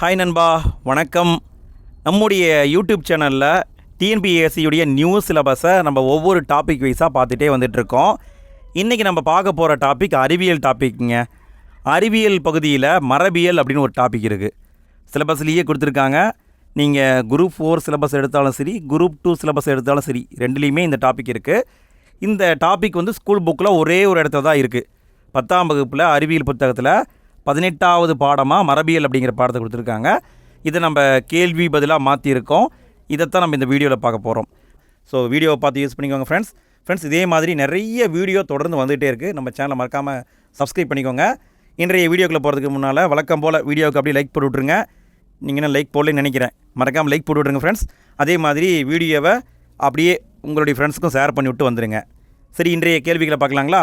Hi நண்பா. வணக்கம். நம்முடைய யூடியூப் சேனலில் டிஎன்பிஎஸ்சியுடைய நியூ சிலபஸை நம்ம ஒவ்வொரு டாபிக் வைஸாக பார்த்துட்டே வந்துட்ருக்கோம் இன்றைக்கி நம்ம பார்க்க போகிற டாபிக் அறிவியல் டாபிக்ங்க அறிவியல் பகுதியில் மரபியல் அப்படின்னு ஒரு டாபிக் இருக்குது சிலபஸ்லேயே கொடுத்துருக்காங்க. நீங்கள் குரூப் ஃபோர் சிலபஸ் எடுத்தாலும் சரி குரூப் டூ சிலபஸ் எடுத்தாலும் சரி ரெண்டுலேயுமே இந்த டாபிக் இருக்குது இந்த டாபிக் வந்து ஸ்கூல் புக்கில் ஒரே ஒரு இடத்துல தான் இருக்குது பத்தாம் வகுப்பில் அறிவியல் புத்தகத்தில் பதினெட்டாவது பாடமாக மரபியல் அப்படிங்கிற பாடத்தை கொடுத்துருக்காங்க. இதை நம்ம கேள்வி பதிலாக மாற்றியிருக்கோம் இதைத்தான் நம்ம இந்த வீடியோவில் பார்க்க போகிறோம் ஸோ வீடியோவை பார்த்து யூஸ் பண்ணிக்கோங்க ஃப்ரெண்ட்ஸ் ஃப்ரெண்ட்ஸ் இதே மாதிரி நிறைய வீடியோ தொடர்ந்து வந்துகிட்டே இருக்குது நம்ம சேனலை மறக்காமல் சப்ஸ்கிரைப் பண்ணிக்கோங்க. இன்றைய வீடியோக்குள்ளே போகிறதுக்கு முன்னால் வழக்கம் போல் வீடியோவுக்கு அப்படியே லைக் போட்டு விட்ருங்க நீங்கள் என்ன லைக் போடலன்னு நினைக்கிறேன். மறக்காமல் லைக் போட்டு விட்ருங்க ஃப்ரெண்ட்ஸ் அதே மாதிரி வீடியோவை அப்படியே உங்களுடைய ஃப்ரெண்ட்ஸுக்கும் ஷேர் பண்ணி விட்டு வந்துடுங்க சரி இன்றைய கேள்விகளை பார்க்கலாங்களா?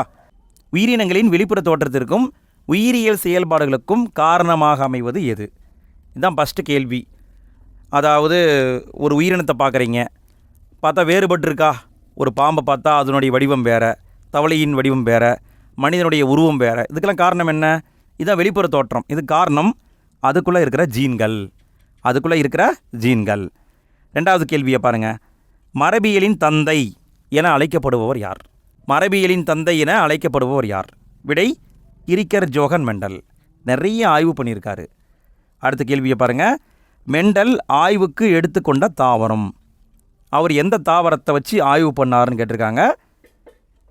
உயிரினங்களின் வெளிப்புற தோற்றத்திற்கும் உயிரியல் செயல்பாடுகளுக்கும் காரணமாக அமைவது எது? இதுதான் ஃபஸ்ட்டு கேள்வி. அதாவது ஒரு உயிரினத்தை பார்க்குறீங்க. பார்த்தா வேறுபட்டிருக்கா? ஒரு பாம்பை பார்த்தா அதனுடைய வடிவம் வேறு தவளையின் வடிவம் வேறு மனிதனுடைய உருவம் வேறு. இதுக்கெல்லாம் காரணம் என்ன? இதுதான் வெளிப்புற தோற்றம். இது காரணம் அதுக்குள்ளே இருக்கிற ஜீன்கள். அதுக்குள்ளே இருக்கிற ஜீன்கள். ரெண்டாவது கேள்வியை பாருங்கள் மரபியலின் தந்தை என அழைக்கப்படுபவர் யார்? மரபியலின் தந்தை என அழைக்கப்படுபவர் யார்? விடை இரிக்கர் ஜோகன் மெண்டல். நிறைய ஆய்வு பண்ணியிருக்காரு. அடுத்த கேள்வியை பாருங்கள் மெண்டல் ஆய்வுக்கு எடுத்துக்கொண்ட தாவரம். அவர் எந்த தாவரத்தை வச்சு ஆய்வு பண்ணாருன்னு கேட்டிருக்காங்க.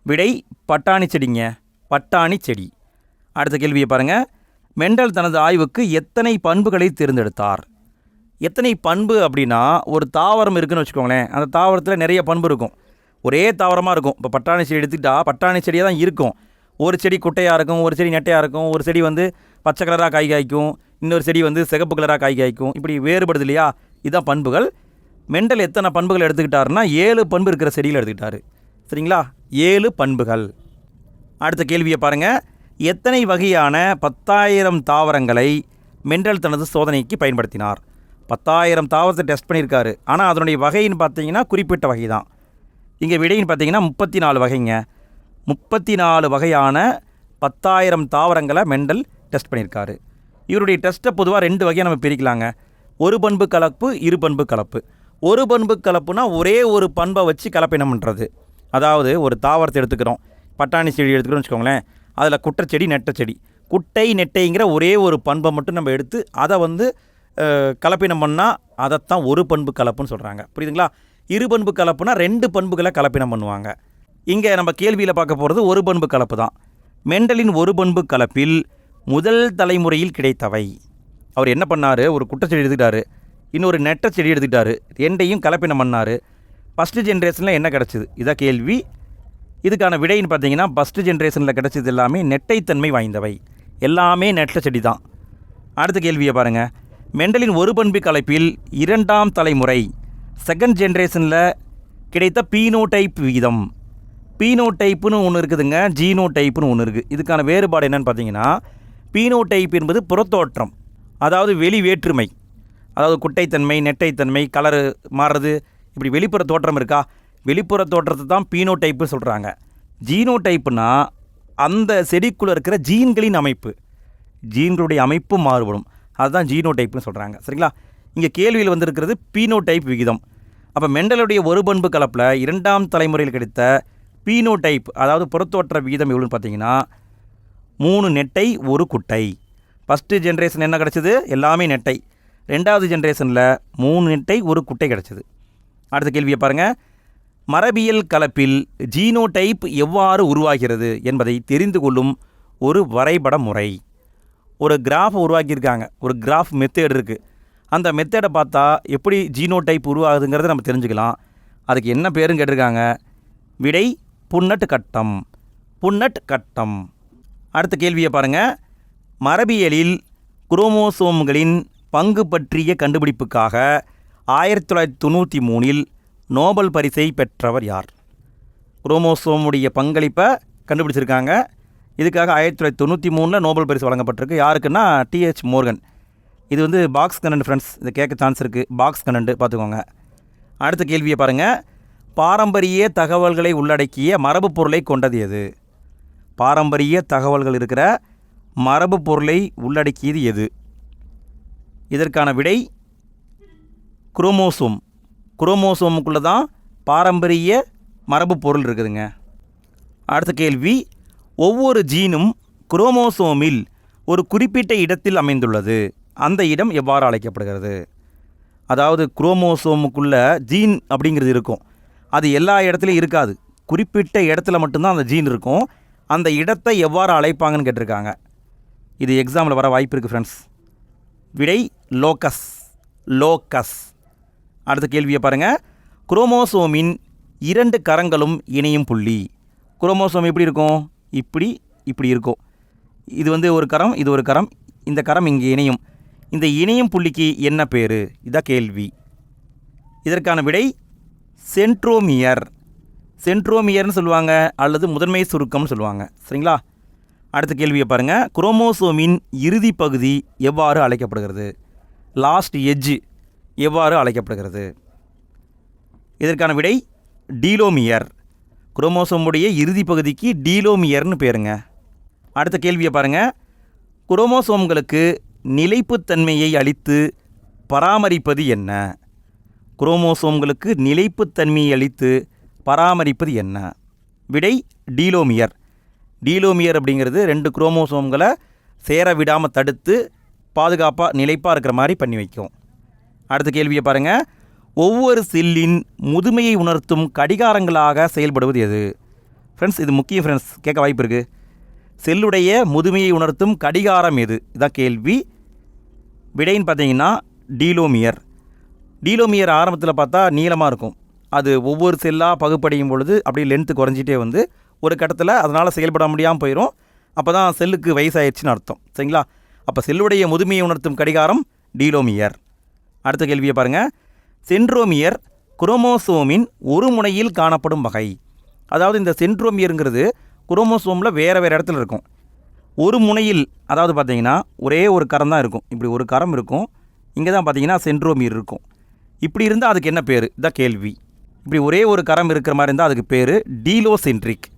விடை பட்டாணி செடிங்க. பட்டாணி செடி. அடுத்த கேள்வியை பாருங்கள் மெண்டல் தனது ஆய்வுக்கு எத்தனை பண்புகளை தேர்ந்தெடுத்தார்? எத்தனை பண்பு அப்படின்னா ஒரு தாவரம் இருக்குன்னு வச்சுக்கோங்களேன். அந்த தாவரத்தில் நிறைய பண்பு இருக்கும். ஒரே தாவரமாக இருக்கும். இப்போ பட்டாணி செடி எடுத்துக்கிட்டால் பட்டாணி செடியாக தான் இருக்கும். ஒரு செடி குட்டையாக இருக்கும் ஒரு செடி நெட்டையாக இருக்கும் ஒரு செடி வந்து பச்சை கலராக காய் காய்க்கும் இன்னொரு செடி வந்து சிகப்பு கலராக காய் காய்க்கும். இப்படி வேறுபடுது இல்லையா? இதுதான் பண்புகள். மெண்டல் எத்தனை பண்புகள் எடுத்துக்கிட்டாருன்னா ஏழு பண்பு இருக்கிற செடியில் எடுத்துக்கிட்டாரு. சரிங்களா? ஏழு பண்புகள். அடுத்த கேள்வியை பாருங்கள் எத்தனை வகையான பத்தாயிரம் தாவரங்களை மெண்டல் தனது சோதனைக்கு பயன்படுத்தினார்? பத்தாயிரம் தாவரத்தை டெஸ்ட் பண்ணியிருக்காரு. ஆனால் அதனுடைய வகைன்னு பார்த்தீங்கன்னா குறிப்பிட்ட வகை தான் இங்கே விடைன்னு பார்த்தீங்கன்னா முப்பத்தி நாலு வகைங்க. முப்பத்தி நாலு வகையான பத்தாயிரம் தாவரங்களை மெண்டல் டெஸ்ட் பண்ணியிருக்காரு. இவருடைய டெஸ்ட்டை பொதுவாக ரெண்டு வகையாக நம்ம பிரிக்கலாங்க. ஒரு பண்பு கலப்பு இரு பண்பு கலப்பு. ஒரு பண்பு கலப்புனா ஒரே ஒரு பண்பை வச்சு கலப்பினம் பண்ணுறது அதாவது ஒரு தாவரத்தை எடுத்துக்கிறோம். பட்டாணி செடி எடுத்துக்கிறோம்னு வச்சுக்கோங்களேன். அதில் குற்றச்செடி நெட்டச்செடி. குட்டை நெட்டைங்கிற ஒரே ஒரு பண்பை மட்டும் நம்ம எடுத்து அதை வந்து கலப்பினம் பண்ணால் அதைத்தான் ஒரு பண்பு கலப்புன்னு சொல்கிறாங்க புரியுதுங்களா? இரு பண்பு கலப்புனா ரெண்டு பண்புகளை கலப்பினம் பண்ணுவாங்க? இங்கே நம்ம கேள்வியில் பார்க்க போகிறது ஒரு பண்பு கலப்பு தான். மெண்டலின் ஒரு பண்பு கலப்பில் முதல் தலைமுறையில் கிடைத்தவை. அவர் என்ன பண்ணார்? ஒரு குட்டச்செடி எடுத்துக்கிட்டாரு. இன்னொரு நெட்ட செடி எடுத்துக்கிட்டாரு. ரெண்டையும் கலப்பினம் பண்ணார். ஃபஸ்ட்டு ஜென்ரேஷனில் என்ன கிடச்சிது? இதான் கேள்வி. இதுக்கான விடைன்னு பார்த்தீங்கன்னா ஃபஸ்ட்டு ஜென்ரேஷனில் கிடச்சது எல்லாமே நெட்டைத்தன்மை வாய்ந்தவை. எல்லாமே நெட்ட செடி தான். அடுத்த கேள்வியை பாருங்கள் மெண்டலின் ஒரு பண்பு கலப்பில் இரண்டாம் தலைமுறை செகண்ட் ஜென்ரேஷனில் கிடைத்த பீனோடைப் விகிதம் பீனோடைப்புன்னு ஒன்று இருக்குதுங்க ஜீனோடைப்புன்னு ஒன்று இருக்குது இதுக்கான வேறுபாடு என்னென்னு பார்த்தீங்கன்னா பீனோடைப் என்பது புறத்தோற்றம் அதாவது வெளி வேற்றுமை. அதாவது குட்டைத்தன்மை நெட்டைத்தன்மை கலரு மாறுறது இப்படி வெளிப்புற தோற்றம் இருக்கா? வெளிப்புற தோற்றத்தை தான் பீனோடைப்பு சொல்கிறாங்க ஜீனோடைப்புனா அந்த செடிக்குள்ளே இருக்கிற ஜீன்களின் அமைப்பு. ஜீன்களுடைய அமைப்பு மாறுபடும். அதுதான் ஜீனோடைப்னு சொல்கிறாங்க சரிங்களா? இங்கே கேள்வியில் வந்திருக்கிறது பீனோடைப் விகிதம். அப்போ மெண்டலுடைய ஒரு பண்பு கலப்பில் இரண்டாம் தலைமுறையில் கிடைத்த பீனோடைப் அதாவது புறத்தோற்ற விகிதம் எவ்வளோன்னு பார்த்தீங்கன்னா மூணு நெட்டை ஒரு குட்டை. ஃபஸ்ட்டு ஜென்ரேஷன் என்ன கிடச்சிது? எல்லாமே நெட்டை. ரெண்டாவது ஜென்ரேஷனில் மூணு நெட்டை ஒரு குட்டை கிடச்சிது. அடுத்த கேள்வியை பாருங்கள் மரபியல் கலப்பில் ஜீனோடைப் எவ்வாறு உருவாகிறது என்பதை தெரிந்து கொள்ளும் ஒரு வரைபட முறை. ஒரு கிராஃப் உருவாக்கியிருக்காங்க. ஒரு கிராஃப் மெத்தேட் இருக்குது அந்த மெத்தேடை பார்த்தா எப்படி ஜீனோடைப் உருவாகுதுங்கிறத நம்ம தெரிஞ்சுக்கலாம். அதுக்கு என்ன பேருன்னு கேட்டிருக்காங்க? விடை புன்னட் கட்டம் புன்னட் கட்டம். அடுத்த கேள்வியை பாருங்கள் மரபியலில் குரோமோசோம்களின் பங்கு பற்றிய கண்டுபிடிப்புக்காக ஆயிரத்தி தொள்ளாயிரத்தி தொண்ணூற்றி மூணில் நோபல் பரிசை பெற்றவர் யார்? குரோமோசோமுடைய பங்களிப்பை கண்டுபிடிச்சிருக்காங்க. இதுக்காக ஆயிரத்தி தொள்ளாயிரத்தி தொண்ணூற்றி மூணில் நோபல் பரிசு வழங்கப்பட்டிருக்கு. யாருக்குன்னா? T H Morgan. இது வந்து பாக்ஸ் கனண்ட் ஃப்ரெண்ட்ஸ் இதை கேட்க சான்ஸ் இருக்குது பாக்ஸ் கனண்ட் பார்த்துக்கோங்க அடுத்த கேள்வியை பாருங்கள் பாரம்பரிய தகவல்களை உள்ளடக்கிய மரபு பொருளை கொண்டது எது? பாரம்பரிய தகவல்கள் இருக்கிற மரபு பொருளை உள்ளடக்கியது எது? இதற்கான விடை குரோமோசோம். குரோமோசோமுக்குள்ளே தான் பாரம்பரிய மரபு பொருள் இருக்குதுங்க. அடுத்த கேள்வி ஒவ்வொரு ஜீனும் குரோமோசோமில் ஒரு குறிப்பிட்ட இடத்தில் அமைந்துள்ளது. அந்த இடம் எவ்வாறு அழைக்கப்படுகிறது? அதாவது குரோமோசோமுக்குள்ள ஜீன் அப்படிங்கிறது இருக்கும். அது எல்லா இடத்துலையும் இருக்காது. குறிப்பிட்ட இடத்துல மட்டும்தான் அந்த ஜீன் இருக்கும். அந்த இடத்தை எவ்வாறு அழைப்பாங்கன்னு கேட்டிருக்காங்க. இது எக்ஸாமில் வர வாய்ப்பு இருக்குது ஃப்ரெண்ட்ஸ் விடை லோக்கஸ் லோக்கஸ் அடுத்த கேள்வியை பாருங்கள் குரோமோசோமின் இரண்டு கரங்களும் இணையும் புள்ளி. குரோமோசோம் எப்படி இருக்கும்? இப்படி இப்படி இருக்கும். இது வந்து ஒரு கரம் இது ஒரு கரம். இந்த கரம் இங்கே இணையும். இந்த இணையும் புள்ளிக்கு என்ன பேர்? இதான் கேள்வி. இதற்கான விடை சென்ட்ரோமியர். சென்ட்ரோமியர்னு சொல்லுவாங்க அல்லது முதன்மை சுருக்கம்னு சொல்லுவாங்க. சரிங்களா? அடுத்த கேள்வியை பாருங்கள் குரோமோசோமின் இறுதி பகுதி எவ்வாறு அழைக்கப்படுகிறது? லாஸ்ட் எஜ்ஜு எவ்வாறு அழைக்கப்படுகிறது? இதற்கான விடை டீலோமியர். குரோமோசோமுடைய இறுதி பகுதிக்கு டீலோமியர்னு பேருங்க. அடுத்த கேள்வியை பாருங்கள் குரோமோசோம்களுக்கு நிலைப்புத்தன்மையை அளித்து பராமரிப்பது என்ன? குரோமோசோம்களுக்கு நிலைப்புத்தன்மையை அளித்து பராமரிப்பது என்ன? விடை டீலோமியர். டீலோமியர் அப்படிங்கிறது ரெண்டு குரோமோசோம்களை சேர விடாமல் தடுத்து பாதுகாப்பாக நிலைப்பாக இருக்கிற மாதிரி பண்ணி வைக்கும். அடுத்த கேள்வியை பாருங்கள் ஒவ்வொரு செல்லின் முதுமையை உணர்த்தும் கடிகாரங்களாக செயல்படுவது எது? ஃப்ரெண்ட்ஸ் இது முக்கிய ஃப்ரெண்ட்ஸ் கேட்க வாய்ப்பு இருக்குது செல்லுடைய முதுமையை உணர்த்தும் கடிகாரம் எது? இதான் கேள்வி. விடைன்னு பார்த்தீங்கன்னா டீலோமியர். டீலோமியர் ஆரம்பத்தில் பார்த்தா நீளமாக இருக்கும். அது ஒவ்வொரு செல்லாக பகுப்படையும் பொழுது அப்படியே லென்த்து குறைஞ்சிட்டே வந்து ஒரு கட்டத்தில் அதனால் செயல்பட முடியாமல் போயிடும் அப்போ தான் செல்லுக்கு வயசாயிடுச்சுன்னு அர்த்தம். சரிங்களா? அப்போ செல்லுடைய முதுமையை உணர்த்தும் கடிகாரம் டீலோமியர். அடுத்த கேள்வியை பாருங்கள் சென்ட்ரோமியர் குரோமோசோமின் ஒரு முனையில் காணப்படும் வகை. அதாவது இந்த சென்ட்ரோமியருங்கிறது குரோமோசோமில் வேறு வேறு இடத்துல இருக்கும். ஒரு முனையில் அதாவது பார்த்தீங்கன்னா ஒரே ஒரு கரம் தான் இருக்கும். இப்படி ஒரு கரம் இருக்கும். இங்கே தான் பார்த்தீங்கன்னா சென்ட்ரோமியர் இருக்கும். இப்படி இருந்தால் அதுக்கு என்ன பேர்? இதான் கேள்வி. இப்படி ஒரே ஒரு கரம் இருக்கிற மாதிரி இருந்தால் அதுக்கு பேர் டீலோசென்ட்ரிக்.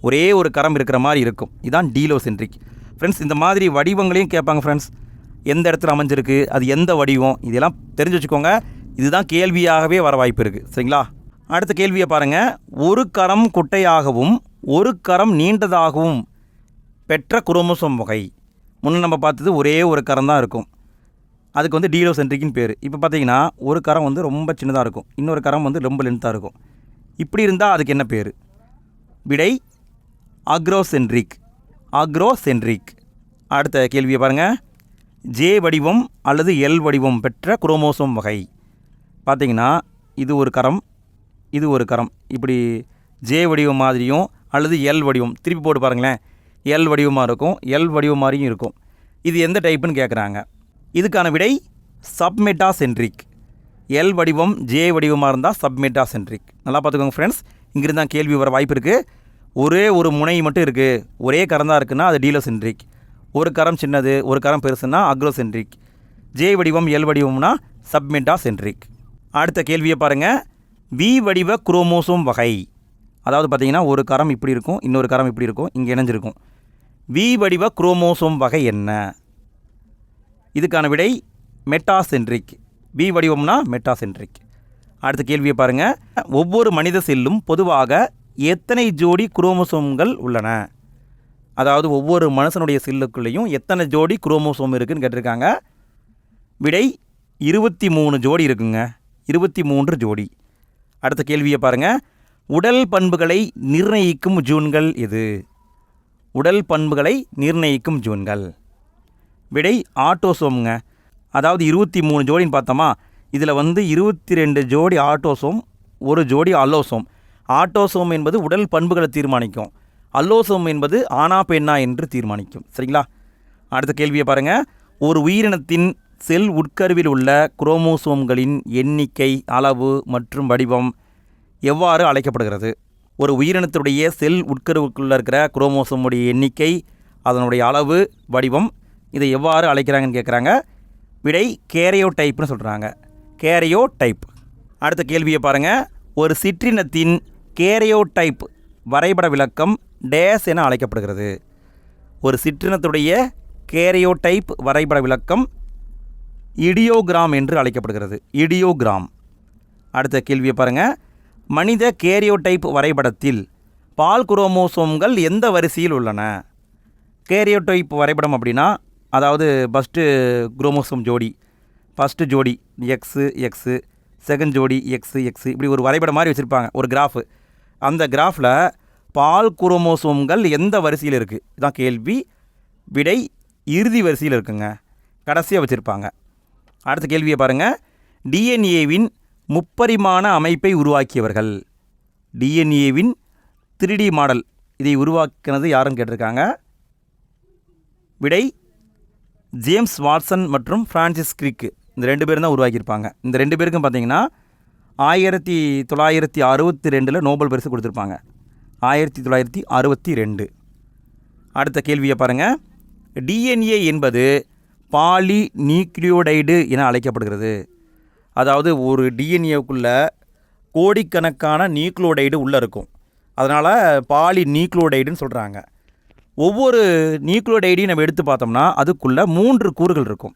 ஒரே ஒரு கரம் இருக்கிற மாதிரி இருக்கும். இதான் டீலோசென்ட்ரிக். ஃப்ரெண்ட்ஸ் இந்த மாதிரி வடிவங்களையும் கேட்பாங்க ஃப்ரெண்ட்ஸ் எந்த இடத்துல அமைஞ்சிருக்கு? அது எந்த வடிவம்? இதெல்லாம் தெரிஞ்சு வச்சுக்கோங்க. இதுதான் கேள்வியாகவே வர வாய்ப்பு இருக்குது சரிங்களா? அடுத்த கேள்வியை பாருங்கள் ஒரு கரம் குட்டையாகவும் ஒரு கரம் நீண்டதாகவும் பெற்ற குரோமோசோம் வகை. முன்ன நம்ம பார்த்தது ஒரே ஒரு கரம் தான் இருக்கும். அதுக்கு வந்து டீலோசென்ட்ரிக்னு பேர். இப்போ பார்த்தீங்கன்னா ஒரு கரம் வந்து ரொம்ப சின்னதாக இருக்கும். இன்னொரு கரம் வந்து ரொம்ப லென்த்தாக இருக்கும். இப்படி இருந்தால் அதுக்கு என்ன பேர்? விடை அக்ரோசென்ட்ரிக். அக்ரோசென்ட்ரிக். அடுத்த கேள்வியை பாருங்கள் ஜே வடிவம் அல்லது எல் வடிவம் பெற்ற குரோமோசோம் வகை. பார்த்தீங்கன்னா இது ஒரு கரம் இது ஒரு கரம். இப்படி ஜே வடிவம் மாதிரியும் அல்லது எல் வடிவம் திருப்பி போட்டு பாருங்களேன். எல் வடிவமாக இருக்கும் எல் வடிவம் மாதிரியும் இருக்கும். இது எந்த டைப்புன்னு கேட்குறாங்க இதுக்கான விடை சப்மெட்டா சென்ட்ரிக் எல் வடிவம் ஜே வடிவமாக இருந்தால் சப்மெட்டா சென்ட்ரிக் நல்லா பார்த்துக்கோங்க ஃப்ரெண்ட்ஸ் இங்கிருந்து தான் கேள்வி வர வாய்ப்பு இருக்குது ஒரே ஒரு முனை மட்டும் இருக்குது ஒரே கரம் தான் இருக்குன்னா அது டீலோ சென்ட்ரிக் ஒரு கரம் சின்னது ஒரு கரம் பெருசுன்னா அக்ரோ சென்ட்ரிக் ஜே வடிவம் எல் வடிவம்னா சப்மெட்டா சென்ட்ரிக் அடுத்த கேள்வியை பாருங்கள் வி வடிவ குரோமோசோம் வகை. அதாவது பார்த்தீங்கன்னா ஒரு கரம் இப்படி இருக்கும் இன்னொரு கரம் இப்படி இருக்கும் இங்கே இணைஞ்சிருக்கும். வி வடிவ குரோமோசோம் வகை என்ன? இதுக்கான விடை மெட்டாசென்ட்ரிக். B வடிவம்னா metacentric. அடுத்த கேள்வியை பாருங்கள் ஒவ்வொரு மனித செல்லும் பொதுவாக எத்தனை ஜோடி குரோமோசோம்கள் உள்ளன? அதாவது ஒவ்வொரு மனுஷனுடைய செல்லுக்குள்ளேயும் எத்தனை ஜோடி குரோமோசோம் இருக்குதுன்னு கேட்டிருக்காங்க. விடை இருபத்தி மூணு ஜோடி இருக்குங்க. இருபத்தி மூன்று ஜோடி. அடுத்த கேள்வியை பாருங்கள் உடல் பண்புகளை நிர்ணயிக்கும் ஜூன்கள் எது? உடல் பண்புகளை நிர்ணயிக்கும் ஜூன்கள். விடை ஆட்டோசோம்ங்க. அதாவது இருபத்தி மூணு ஜோடின்னு பார்த்தோமா இதில் வந்து இருபத்தி ரெண்டு ஜோடி ஆட்டோசோம் ஒரு ஜோடி அல்லோசோம். ஆட்டோசோம் என்பது உடல் பண்புகளை தீர்மானிக்கும். அல்லோசோம் என்பது ஆனா பெண்ணா என்று தீர்மானிக்கும். சரிங்களா? அடுத்த கேள்வியை பாருங்கள் ஒரு உயிரினத்தின் செல் உட்கருவில் உள்ள குரோமோசோம்களின் எண்ணிக்கை அளவு மற்றும் வடிவம் எவ்வாறு அழைக்கப்படுகிறது? ஒரு உயிரினத்துடைய செல் உட்கருவுக்குள்ளே இருக்கிற குரோமோசோமுடைய எண்ணிக்கை அதனுடைய அளவு வடிவம் இதை எவ்வாறு அழைக்கிறாங்கன்னு கேட்குறாங்க. விடை கேரியோ டைப்னு சொல்கிறாங்க கேரியோ டைப் அடுத்த கேள்வியை பாருங்கள் ஒரு சிற்றினத்தின் கேரியோ டைப் வரைபட விளக்கம் டேஸ் என அழைக்கப்படுகிறது. ஒரு சிற்றினத்துடைய கேரியோ டைப் வரைபட விளக்கம் இடியோகிராம் என்று அழைக்கப்படுகிறது. இடியோகிராம். அடுத்த கேள்வியை பாருங்கள் மனித கேரியோடைப் வரைபடத்தில் பால் குரோமோசோம்கள் எந்த வரிசையில் உள்ளன? கேரியோடைப் வரைபடம் அப்படின்னா அதாவது ஃபஸ்ட்டு குரோமோசோம் ஜோடி ஃபஸ்ட்டு ஜோடி எக்ஸு எக்ஸு செகண்ட் ஜோடி எக்ஸு எக்ஸு இப்படி ஒரு வரைபடம் மாதிரி வச்சுருப்பாங்க ஒரு கிராஃபு அந்த கிராஃபில் பால் குரோமோசோம்கள் எந்த வரிசையில் இருக்குது இதான் கேள்வி. விடை இறுதி வரிசையில் இருக்குங்க. கடைசியாக வச்சுருப்பாங்க. அடுத்த கேள்வியை பாருங்கள் டிஎன்ஏவின் முப்பரிமாண அமைப்பை உருவாக்கியவர்கள். டிஎன்ஏவின் த்ரீ மாடல் இதை உருவாக்கினது யாருன்னு கேட்டிருக்காங்க? விடை ஜேம்ஸ் வாட்சன் மற்றும் ஃப்ரான்சிஸ் கிரிக்கு. இந்த ரெண்டு பேரும் தான் உருவாக்கியிருப்பாங்க. இந்த ரெண்டு பேருக்கும் பார்த்தீங்கன்னா ஆயிரத்தி தொள்ளாயிரத்தி அறுபத்தி ரெண்டில் நோபல் பரிசு கொடுத்துருப்பாங்க. ஆயிரத்தி தொள்ளாயிரத்தி அறுபத்தி ரெண்டு அடுத்த கேள்வியை பாருங்கள் டிஎன்ஏ என்பது பாலி நியூக்ளியோடைடு என அழைக்கப்படுகிறது. அதாவது ஒரு டிஎன்ஏவுக்குள்ளே கோடிக்கணக்கான நியூக்ளோடைடு உள்ளே இருக்கும். அதனால் பாலி நியூக்ளோடைடுன்னு சொல்கிறாங்க ஒவ்வொரு நியூக்ளியோடைடையும் நம்ம எடுத்து பார்த்தோம்னா அதுக்குள்ளே மூன்று கூறுகள் இருக்கும்.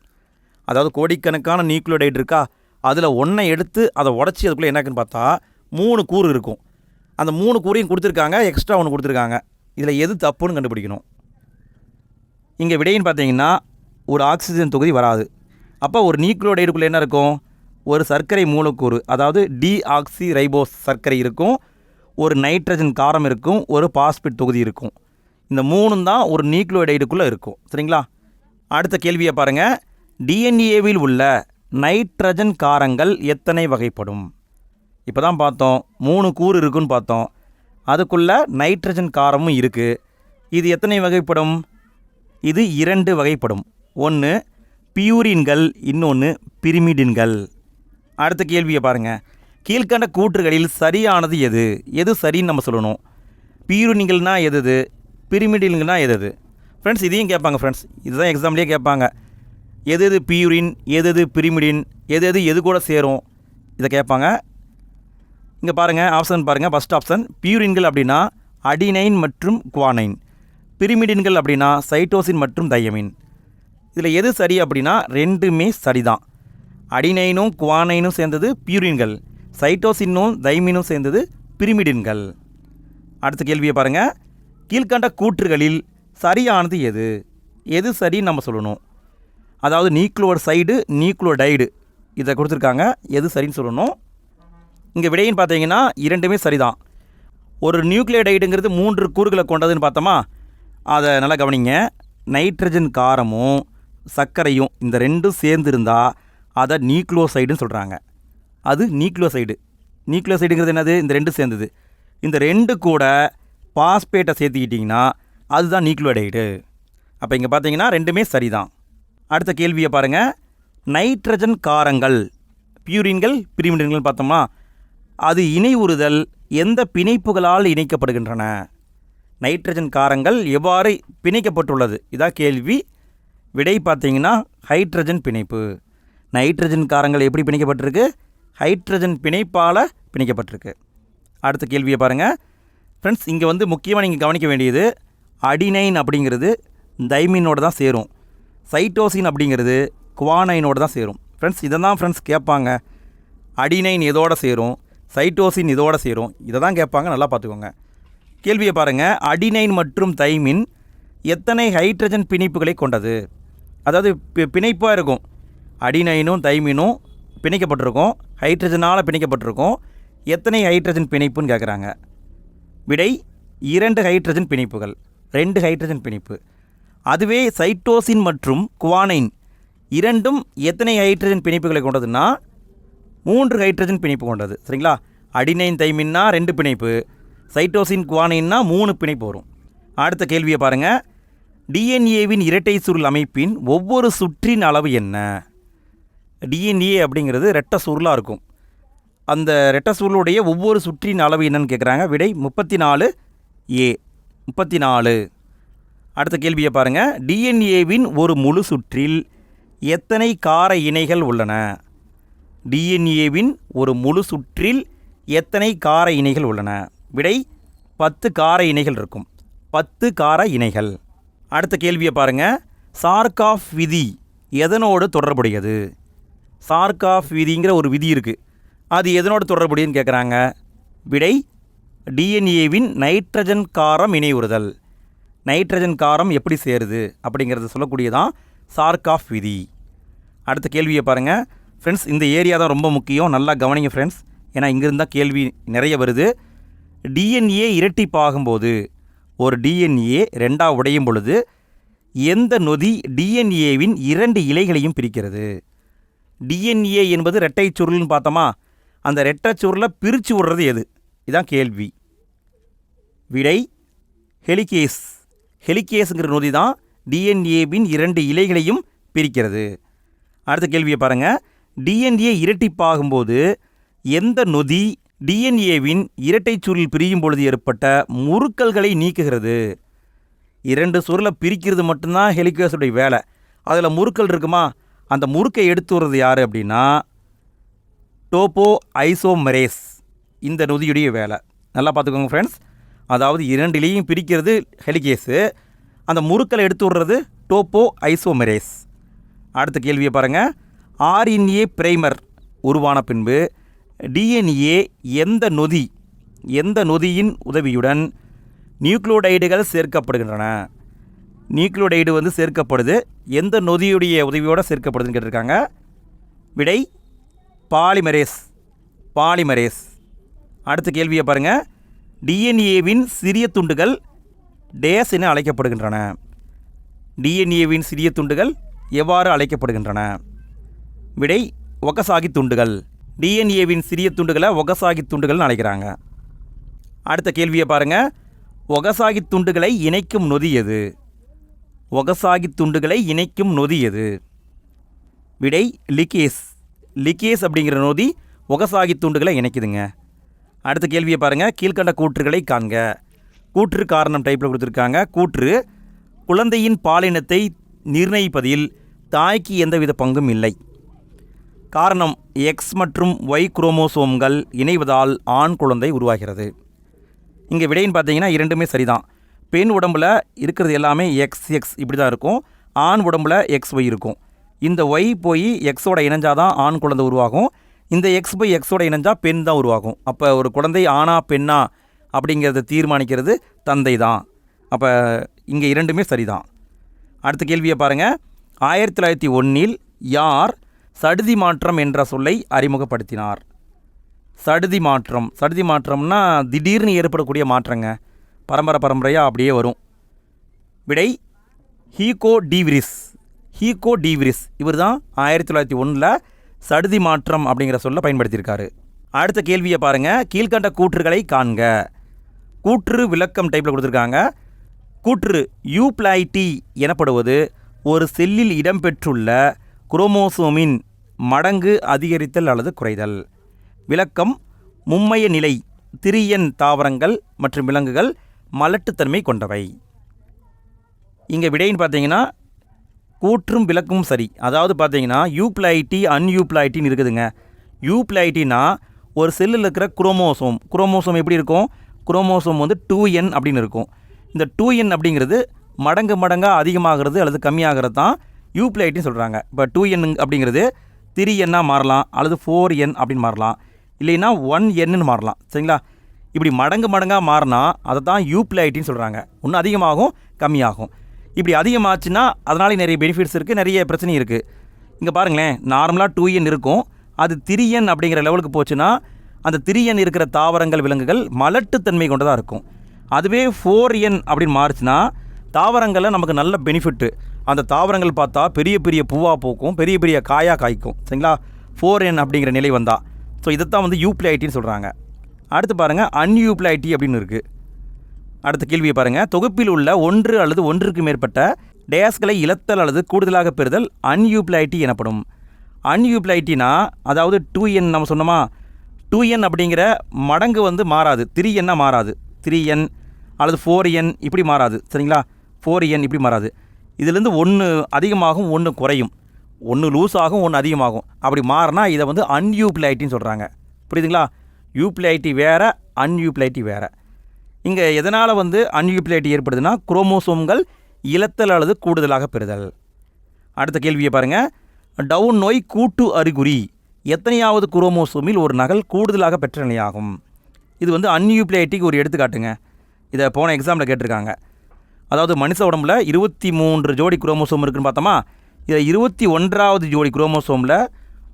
அதாவது கோடிக்கணக்கான நியூக்ளியோடைடு இருக்கா? அதில் ஒன்றை எடுத்து அதை உடச்சி அதுக்குள்ளே என்னக்குன்னு பார்த்தா மூணு கூறு இருக்கும். அந்த மூணு கூறையும் கொடுத்துருக்காங்க எக்ஸ்ட்ரா ஒன்று கொடுத்துருக்காங்க. இதில் எது தப்புன்னு கண்டுபிடிக்கணும். இங்கே விடைன்னு பார்த்தீங்கன்னா ஒரு ஆக்சிஜன் தொகுதி வராது. அப்போ ஒரு நியூக்ளியோடைடுக்குள்ளே என்ன இருக்கும்? ஒரு சர்க்கரை மூலக்கூறு அதாவது டிஆக்சி ரைபோஸ் சர்க்கரை இருக்கும். ஒரு நைட்ரஜன் காரம் இருக்கும். ஒரு பாஸ்பேட் தொகுதி இருக்கும். இந்த மூணும் தான் ஒரு நியூக்ளியோடைடுக்குள்ளே இருக்கும். சரிங்களா? அடுத்த கேள்வியை பாருங்கள் டிஎன்ஏவில் உள்ள நைட்ரஜன் காரங்கள் எத்தனை வகைப்படும்? இப்போ தான் பார்த்தோம். மூணு கூறு இருக்குன்னு பார்த்தோம். அதுக்குள்ளே நைட்ரஜன் காரமும் இருக்குது இது எத்தனை வகைப்படும்? இது இரண்டு வகைப்படும். ஒன்று பியூரின்கள் இன்னொன்று பிரிமிடின்கள். அடுத்த கேள்வியை பாருங்கள் கீழ்கண்ட கூற்றுகளில் சரியானது எது? எது சரின்னு நம்ம சொல்லணும். பியூரின்கள்னால் எது எது எது எது ஃப்ரெண்ட்ஸ் இதையும் கேட்பாங்க ஃப்ரெண்ட்ஸ் இதுதான் எக்ஸாம்லேயே கேட்பாங்க. எது எது பியூரின் எது எது பிரிமிடின் எது எது எது கூட சேரும்? இதை கேட்பாங்க. இங்கே பாருங்கள் ஆப்ஷன் பாருங்கள் ஃபஸ்ட் ஆப்ஷன் பியூரின்கள் அப்படின்னா அடினைன் மற்றும் குவானைன் பிரிமிடின்கள் அப்படின்னா சைட்டோசின் மற்றும் தையமின் இதில் எது சரி அப்படின்னா ரெண்டுமே சரிதான். அடினைனும் குவானைனும் சேர்ந்தது பியூரின்கள் சைட்டோசின்னும் தைமினும் சேர்ந்தது பிரிமிடின்கள் அடுத்த கேள்வியை பாருங்கள் கீழ்கண்ட கூற்றுகளில் சரியானது எது? எது சரின்னு நம்ம சொல்லணும். அதாவது நியூக்ளோர் சைடு நியூக்ளோடைடு இதை கொடுத்துருக்காங்க. எது சரின்னு சொல்லணும். இங்கே விடைன்னு பார்த்தீங்கன்னா இரண்டுமே சரிதான். ஒரு நியூக்ளியோடைடுங்கிறது மூன்று கூறுகளை கொண்டதுன்னு பார்த்தோமா? அதை நல்லா கவனிங்க. நைட்ரஜன் காரமும் சர்க்கரையும் இந்த ரெண்டும் சேர்ந்துருந்தா அதை நியூக்ளியோசைடுன்னு சொல்கிறாங்க அது நியூக்ளியோசைடு. நியூக்ளியோசைடுங்கிறது என்னது? இந்த ரெண்டு சேர்ந்தது. இந்த ரெண்டு கூட பாஸ்பேட்டை சேர்த்துக்கிட்டிங்கன்னா அதுதான் நியூக்ளியோடைடு. அப்போ இங்கே பார்த்தீங்கன்னா ரெண்டுமே சரிதான். அடுத்த கேள்வியை பாருங்கள் நைட்ரஜன் காரங்கள் பியூரின்கள் பிரிமிடின்கள் பார்த்தோம்னா அது இணை உறுதல் எந்த பிணைப்புகளால் இணைக்கப்படுகின்றன? நைட்ரஜன் காரங்கள் எவ்வாறு பிணைக்கப்பட்டுள்ளது? இதான் கேள்வி. விடை பார்த்தீங்கன்னா ஹைட்ரஜன் பிணைப்பு. நைட்ரஜன் காரங்கள் எப்படி பிணைக்கப்பட்டிருக்கு? ஹைட்ரஜன் பிணைப்பால் பிணைக்கப்பட்டிருக்கு. அடுத்த கேள்வியை பாருங்கள் ஃப்ரெண்ட்ஸ் இங்கே வந்து முக்கியமாக நீங்கள் கவனிக்க வேண்டியது அடினைன் அப்படிங்கிறது தைமீனோடு தான் சேரும். சைட்டோசின் அப்படிங்கிறது குவானைனோட தான் சேரும். ஃப்ரெண்ட்ஸ் இதை தான் ஃப்ரெண்ட்ஸ் கேட்பாங்க. அடினைன் இதோட சேரும்? சைட்டோசின் இதோட சேரும்? இதை தான் கேட்பாங்க நல்லா பார்த்துக்கோங்க. கேள்வியை பாருங்கள் அடினைன் மற்றும் தைமின் எத்தனை ஹைட்ரஜன் பிணைப்புகளை கொண்டது? அதாவது பி- பிணைப்பாக இருக்கும். அடினைனும் தைமினும் பிணைக்கப்பட்டிருக்கும். ஹைட்ரஜனால் பிணைக்கப்பட்டிருக்கும். எத்தனை ஹைட்ரஜன் பிணைப்புன்னு கேட்குறாங்க விடை இரண்டு ஹைட்ரஜன் பிணைப்புகள் ரெண்டு ஹைட்ரஜன் பிணைப்பு. அதுவே சைட்டோசின் மற்றும் குவானைன் இரண்டும் எத்தனை ஹைட்ரஜன் பிணைப்புகளை கொண்டதுன்னா மூன்று ஹைட்ரஜன் பிணைப்பு கொண்டது. சரிங்களா? அடினைன் தைமின்னா ரெண்டு பிணைப்பு சைட்டோசின் குவானைன்னா மூணு பிணைப்பு வரும். அடுத்த கேள்வியை பாருங்கள் டிஎன்ஏவின் இரட்டை சுருள் அமைப்பின் ஒவ்வொரு சுற்றின் அளவு என்ன? டிஎன்ஏ அப்படிங்கிறது ரெட்டை சுருளாக இருக்கும். அந்த ரெட்டை சுருளுடைய ஒவ்வொரு சுற்றின் அளவு என்னன்னு கேட்குறாங்க விடை முப்பத்தி நாலு ஏ முப்பத்தி நாலு அடுத்த கேள்வியை பாருங்கள் டிஎன்ஏவின் ஒரு முழு சுற்றில் எத்தனை கார இணைகள் உள்ளன? டிஎன்ஏவின் ஒரு முழு சுற்றில் எத்தனை கார இணைகள் உள்ளன? விடை பத்து கார இணைகள் இருக்கும். பத்து கார இணைகள். அடுத்த கேள்வியை பாருங்கள் சார்காஃப் விதி எதனோடு தொடர்புடையது? சார்காஃப் விதிங்கிற ஒரு விதி இருக்குது அது எதனோட தொடர்புடையன்னு கேட்குறாங்க? விடை டிஎன்ஏவின் நைட்ரஜன் காரம் இணைவுறுதல். நைட்ரஜன் காரம் எப்படி சேருது? அப்படிங்கிறத சொல்லக்கூடியதான் சார்காஃப் விதி. அடுத்த கேள்வியை பாருங்கள் ஃப்ரெண்ட்ஸ் இந்த ஏரியா தான் ரொம்ப முக்கியம். நல்லா கவனிங்க ஃப்ரெண்ட்ஸ். ஏன்னா இங்கிருந்து தான் கேள்வி நிறைய வருது. டிஎன்ஏ இரட்டிப்பாகும்போது ஒரு டிஎன்ஏ ரெண்டாக உடையும் பொழுது எந்த நொதி டிஎன்ஏவின் இரண்டு இலைகளையும் பிரிக்கிறது? டிஎன்ஏ என்பது இரட்டை சுருள்னு பார்த்தோமா? அந்த ரெட்டை பிரித்து விடுறது எது? இதான் கேள்வி. விடை ஹெலிகேஸ். ஹெலிகேஸுங்கிற நொதி தான் டிஎன்ஏவின் இரண்டு இலைகளையும் பிரிக்கிறது. அடுத்த கேள்வியை பாருங்கள் டிஎன்ஏ இரட்டிப்பாகும்போது எந்த நொதி டிஎன்ஏவின் இரட்டை சுருள் பிரியும் பொழுது ஏற்பட்ட முறுக்கல்களை நீக்குகிறது? இரண்டு சுருளை பிரிக்கிறது மட்டும்தான் ஹெலிகேஸுடைய வேலை. அதில் முறுக்கல் இருக்குமா? அந்த முறுக்கை எடுத்து வர்றது யார் அப்படின்னா டோப்போ ஐசோமரேஸ். இந்த நொதியுடைய வேலை. நல்லா பார்த்துக்கோங்க ஃப்ரெண்ட்ஸ் அதாவது இரண்டிலையும் பிரிக்கிறது ஹெலிகேஸு. அந்த முறுக்களை எடுத்து விடுறது டோப்போ ஐசோமரேஸ். அடுத்த கேள்வியை பாருங்கள் ஆர்என்ஏ பிரைமர் உருவான பின்பு டிஎன்ஏ எந்த நொதி எந்த நொதியின் உதவியுடன் நியூக்ளோடைடுகள் சேர்க்கப்படுகின்றன? நியூக்ளோடைடு வந்து சேர்க்கப்படுது. எந்த நொதியுடைய உதவியோடு சேர்க்கப்படுதுன்னு கேட்டிருக்காங்க. விடை பாலிமரேஸ் பாலிமரேஸ். அடுத்த கேள்வியை பாருங்கள் டிஎன்ஏவின் சிறிய துண்டுகள் டேஸ் என அழைக்கப்படுகின்றன. டிஎன்ஏவின் சிறிய துண்டுகள் எவ்வாறு அழைக்கப்படுகின்றன? விடை ஒகசாகி துண்டுகள். டிஎன்ஏவின் சிறிய துண்டுகளை ஒகசாகி துண்டுகள்னு அழைக்கிறாங்க. அடுத்த கேள்வியை பாருங்கள் ஒகசாகி துண்டுகளை இணைக்கும் நொதி எது? ஒகசாகி துண்டுகளை இணைக்கும் நொதி எது? விடை லிகேஸ். லிகேஸ் அப்படிங்கிற நொதி ஒகசாகி துண்டுகளை இணைக்குதுங்க. அடுத்த கேள்வியை பாருங்கள் கீழ்கண்ட கூற்றுகளை காண்க. கூற்று காரணம் டைப்பில் கொடுத்துருக்காங்க. கூற்று குழந்தையின் பாலினத்தை நிர்ணயிப்பதில் தாய்க்கு எந்தவித பங்கும் இல்லை. காரணம் எக்ஸ் மற்றும் ஒய் குரோமோசோம்கள் இணைவதால் ஆண் குழந்தை உருவாகிறது. இங்கே விடைன்னு பார்த்தீங்கன்னா இரண்டுமே சரிதான். பெண் உடம்புல இருக்கிறது எல்லாமே எக்ஸ் எக்ஸ் இப்படி தான் இருக்கும். ஆண் உடம்புல எக்ஸ் ஒய் இருக்கும். இந்த ஒய் போய் எக்ஸோட இணைஞ்சாதான் ஆண் குழந்தை உருவாகும். இந்த எக்ஸ் பை எக்ஸோட இணைஞ்சால் பெண் தான் உருவாகும். அப்போ ஒரு குழந்தை ஆணா பெண்ணா அப்படிங்கிறத தீர்மானிக்கிறது தந்தை தான். அப்போ இங்கே இரண்டுமே சரிதான். அடுத்த கேள்வியை பாருங்கள் ஆயிரத்தி தொள்ளாயிரத்தி ஒன்றில் யார் சடுதி மாற்றம் என்ற சொல்லை அறிமுகப்படுத்தினார்? சடுதி மாற்றம். சடுதி மாற்றம்னா திடீர்னு ஏற்படக்கூடிய மாற்றங்க. பரம்பரை பரம்பரையாக அப்படியே வரும். விடை ஹீகோ டிவிரிஸ் ஹீகோ டீவிரிஸ் இவர் தான் ஆயிரத்தி தொள்ளாயிரத்தி ஒன்றில் சடுதி மாற்றம் அப்படிங்கிற சொல்ல பயன்படுத்தியிருக்காரு. அடுத்த கேள்வியை பாருங்கள் கீழ்கண்ட கூற்றுகளை காண்க. கூற்று விளக்கம் டைப்பில் கொடுத்துருக்காங்க. கூற்று யூப்ளைட்டி எனப்படுவது ஒரு செல்லில் இடம்பெற்றுள்ள குரோமோசோமின் மடங்கு அதிகரித்தல் அல்லது குறைதல். விளக்கம் மும்மைய நிலை திரியன் தாவரங்கள் மற்றும் விலங்குகள் மலட்டுத்தன்மை கொண்டவை. இங்கே விடைன்னு பார்த்தீங்கன்னா கூற்றும் விளக்கும் சரி. அதாவது பார்த்தீங்கன்னா யூப்ளைட்டி அன்யூப்ளைட்டின்னு இருக்குதுங்க. யூப்ளைட்டினா ஒரு செல்லில் இருக்கிற குரோமோசோம். குரோமோசோம் எப்படி இருக்கும்? குரோமோசோம் வந்து டூ என் அப்படின்னு இருக்கும். இந்த டூ என் அப்படிங்கிறது மடங்கு மடங்காக அதிகமாகிறது அல்லது கம்மியாகிறது தான் யூப்ளைட்டின்னு சொல்கிறாங்க இப்போ டூ என் அப்படிங்கிறது த்ரீ என்னாக மாறலாம் அல்லது ஃபோர் என் அப்படின்னு மாறலாம். இல்லைன்னா ஒன் என்னு மாறலாம். சரிங்களா? இப்படி மடங்கு மடங்காக மாறினா அதை தான் யூப்ளைட்டின்னு சொல்கிறாங்க ஒன்று அதிகமாகும் கம்மியாகும். இப்படி அதிகமாச்சுன்னா அதனால் நிறைய பெனிஃபிட்ஸ் இருக்குது நிறைய பிரச்சனை இருக்குது இங்கே பாருங்களேன் நார்மலாக டூ என் இருக்கும். அது திரியன் அப்படிங்கிற லெவலுக்கு போச்சுன்னா அந்த திரியன் இருக்கிற தாவரங்கள் விலங்குகள் மலட்டுத்தன்மை கொண்டதாக இருக்கும். அதுவே ஃபோர் என் அப்படின்னு மாறுச்சுன்னா தாவரங்களில் நமக்கு நல்ல பெனிஃபிட்டு அந்த தாவரங்கள் பார்த்தா பெரிய பெரிய பூவாக பூக்கும் பெரிய பெரிய காயாக காய்க்கும். சரிங்களா? ஃபோர் என் அப்படிங்கிற நிலை வந்தால் ஸோ இதைத்தான் வந்து யூப்ளைட்டின்னு சொல்கிறாங்க அடுத்து பாருங்கள் அன்யூப்ளைட்டி அப்படின்னு இருக்குது அடுத்த கேள்வியை பாருங்கள் தொகுப்பில் உள்ள ஒன்று அல்லது ஒன்றுக்கு மேற்பட்ட டேஸ்களை இழத்தல் அல்லது கூடுதலாக பெறுதல் அன்யூப்ளைட்டி எனப்படும். அன்யூப்ளைட்டினா அதாவது டூ என் நம்ம சொன்னோமா? டூ என் அப்படிங்கிற மடங்கு வந்து மாறாது. த்ரீ என்னாக மாறாது. த்ரீ என் அல்லது ஃபோர் என் இப்படி மாறாது. சரிங்களா? ஃபோர் என் இப்படி மாறாது. இதுலேருந்து ஒன்று அதிகமாகும் ஒன்று குறையும். ஒன்று லூஸ் ஆகும் ஒன்று அதிகமாகும். அப்படி மாறினா இதை வந்து அன்யூப்ளைட்டின்னு சொல்கிறாங்க புரியுதுங்களா? யூப்ளைட்டி வேறு அன்யூப்ளைட்டி வேறு. இங்கே எதனால் வந்து அன்யூபிலேட்டி ஏற்படுதுன்னா குரோமோசோம்கள் இழத்தல் அல்லது கூடுதலாக பெறுதல். அடுத்த கேள்வியை பாருங்கள் டவுன் நோய் கூட்டு அறிகுறி. எத்தனையாவது குரோமோசோமில் ஒரு நகல் கூடுதலாக பெற்ற நிலையாகும். இது வந்து அன்யூபிலேட்டிக்கு ஒரு எடுத்துக்காட்டுங்க. இதை போன எக்ஸாமில் கேட்டிருக்காங்க. அதாவது மனுஷ உடம்புல இருபத்தி மூன்று ஜோடி குரோமோசோம் இருக்குன்னு பார்த்தோமா? இதில் இருபத்தி ஒன்றாவது ஜோடி குரோமோசோமில்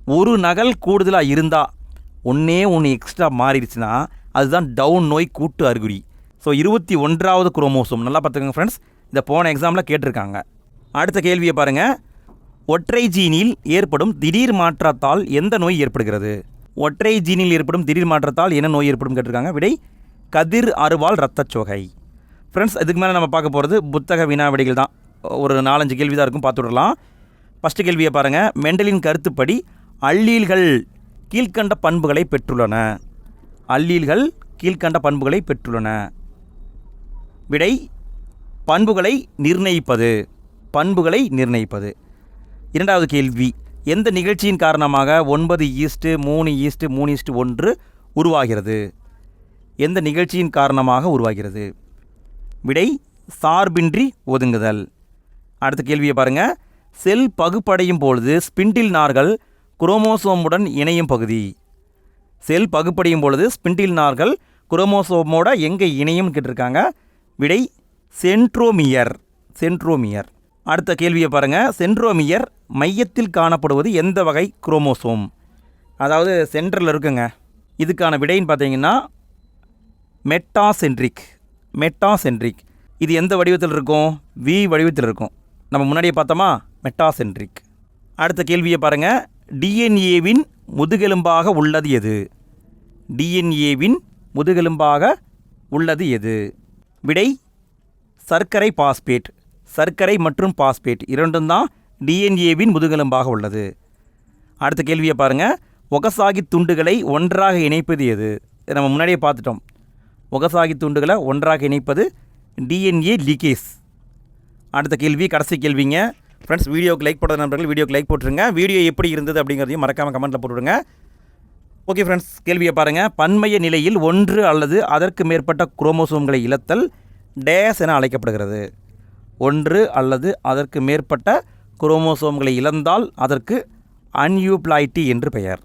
ஒரு நகல் கூடுதலாக இருந்தால் ஒன்றே ஒன்று எக்ஸ்ட்ரா மாறிடுச்சுன்னா அதுதான் டவுன் நோய் கூட்டு அறிகுறி. ஸோ இருபத்தி ஒன்றாவது குரோமோசோம். நல்லா பார்த்துக்கோங்க ஃப்ரெண்ட்ஸ் இதை போன எக்ஸாமில் கேட்டிருக்காங்க. அடுத்த கேள்வியை பாருங்கள் ஒற்றை ஜீனில் ஏற்படும் திடீர் மாற்றத்தால் எந்த நோய் ஏற்படுகிறது? ஒற்றை ஜீனில் ஏற்படும் திடீர் மாற்றத்தால் என்ன நோய் ஏற்படும் கேட்டிருக்காங்க? விடை கதிர் அருவால் ரத்தச்சோகை ஃப்ரெண்ட்ஸ் இதுக்கு மேலே நம்ம பார்க்க போகிறது புத்தக வினாவிடைகள் தான். ஒரு நாலஞ்சு கேள்வி தான் இருக்கும் பார்த்து விடலாம். ஃபஸ்ட்டு கேள்வியை பாருங்கள் மெண்டலின் கருத்துப்படி அள்ளீல்கள் கீழ்க்கண்ட பண்புகளை பெற்றுள்ளன. அள்ளீல்கள் கீழ்க்கண்ட பண்புகளை பெற்றுள்ளன. விடை பண்புகளை நிர்ணயிப்பது. பண்புகளை நிர்ணயிப்பது. இரண்டாவது கேள்வி. எந்த நிகழ்ச்சியின் காரணமாக ஒன்பது ஈஸ்ட்டு மூணு ஈஸ்ட்டு மூணு ஈஸ்ட்டு ஒன்று உருவாகிறது? எந்த நிகழ்ச்சியின் காரணமாக உருவாகிறது? விடை சார்பின்றி ஒதுங்குதல். அடுத்த கேள்வியை பாருங்கள் செல் பகுப்படையும் பொழுது ஸ்பிண்டில் நார்கள் குரோமோசோமுடன் இணையும் பகுதி. செல் பகுப்படையும் பொழுது ஸ்பிண்டில் நார்கள் குரோமோசோமோட எங்கே இணையும் கேட்டிருக்காங்க. விடை சென்ட்ரோமியர் சென்ட்ரோமியர். அடுத்த கேள்வியை பாருங்கள் சென்ட்ரோமியர் மையத்தில் காணப்படுவது எந்த வகை குரோமோசோம்? அதாவது சென்டரில் இருக்குங்க. இதுக்கான விடைன்னு பார்த்தீங்கன்னா மெட்டாசென்ட்ரிக் மெட்டாசென்ட்ரிக். இது எந்த வடிவத்தில் இருக்கும்? வி வடிவத்தில் இருக்கும். நம்ம முன்னாடியே பார்த்தோமா? மெட்டாசென்ட்ரிக். அடுத்த கேள்வியை பாருங்கள் டிஎன்ஏவின் முதுகெலும்பாக உள்ளது எது? டிஎன்ஏவின் முதுகெலும்பாக உள்ளது எது? விடை சர்க்கரை பாஸ்பேட். சர்க்கரை மற்றும் பாஸ்பேட் இரண்டும் தான் டிஎன்ஏவின் முதுகெலும்பாக உள்ளது. அடுத்த கேள்வியை பாருங்கள் ஒகசாகி துண்டுகளை ஒன்றாக இணைப்பது எது? இதை நம்ம முன்னாடியே பார்த்துட்டோம். ஒகசாகி துண்டுகளை ஒன்றாக இணைப்பது டிஎன்ஏ லீக்கேஸ் அடுத்த கேள்வி கடைசி கேள்விங்க. ஃப்ரெண்ட்ஸ் வீடியோக்கு லைக் போடாத நண்பர்கள் வீடியோக்கு லைக் போட்டுருங்க. வீடியோ எப்படி இருந்தது அப்படிங்கிறதையும் மறக்காமல் கமெண்ட்டில் போட்டுவிடுங்க. ஓகே ஃப்ரெண்ட்ஸ் கேள்வியை பாருங்கள் பன்மைய நிலையில் ஒன்று அல்லது அதற்கு மேற்பட்ட குரோமோசோம்களை இழத்தல் டேஸ் என அழைக்கப்படுகிறது. ஒன்று அல்லது அதற்கு மேற்பட்ட குரோமோசோம்களை இழந்தால் அதற்கு அன்யூப்ளாய்டி என்று பெயர்.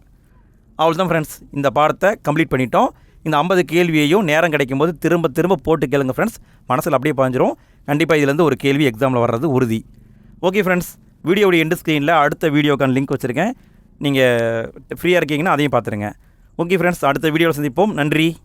அவ்வளோதான் ஃப்ரெண்ட்ஸ் இந்த பாடத்தை கம்ப்ளீட் பண்ணிட்டோம். இந்த ஐம்பது கேள்வியையும் நேரம் கிடைக்கும் போது திரும்ப திரும்ப போட்டு கேளுங்க ஃப்ரெண்ட்ஸ் மனசில் அப்படியே பாஞ்சிரும். கண்டிப்பாக இதுலேருந்து ஒரு கேள்வி எக்ஸாமில் வர்றது உறுதி. ஓகே ஃப்ரெண்ட்ஸ் வீடியோடைய எண்டு ஸ்க்ரீனில் அடுத்த வீடியோக்கான லிங்க் வச்சுருக்கேன். நீங்கள் ஃப்ரீயாக இருக்கீங்கன்னா அதையும் பார்த்துருங்க. ஓகே ஃப்ரெண்ட்ஸ் அடுத்த வீடியோவில் சந்திப்போம். நன்றி.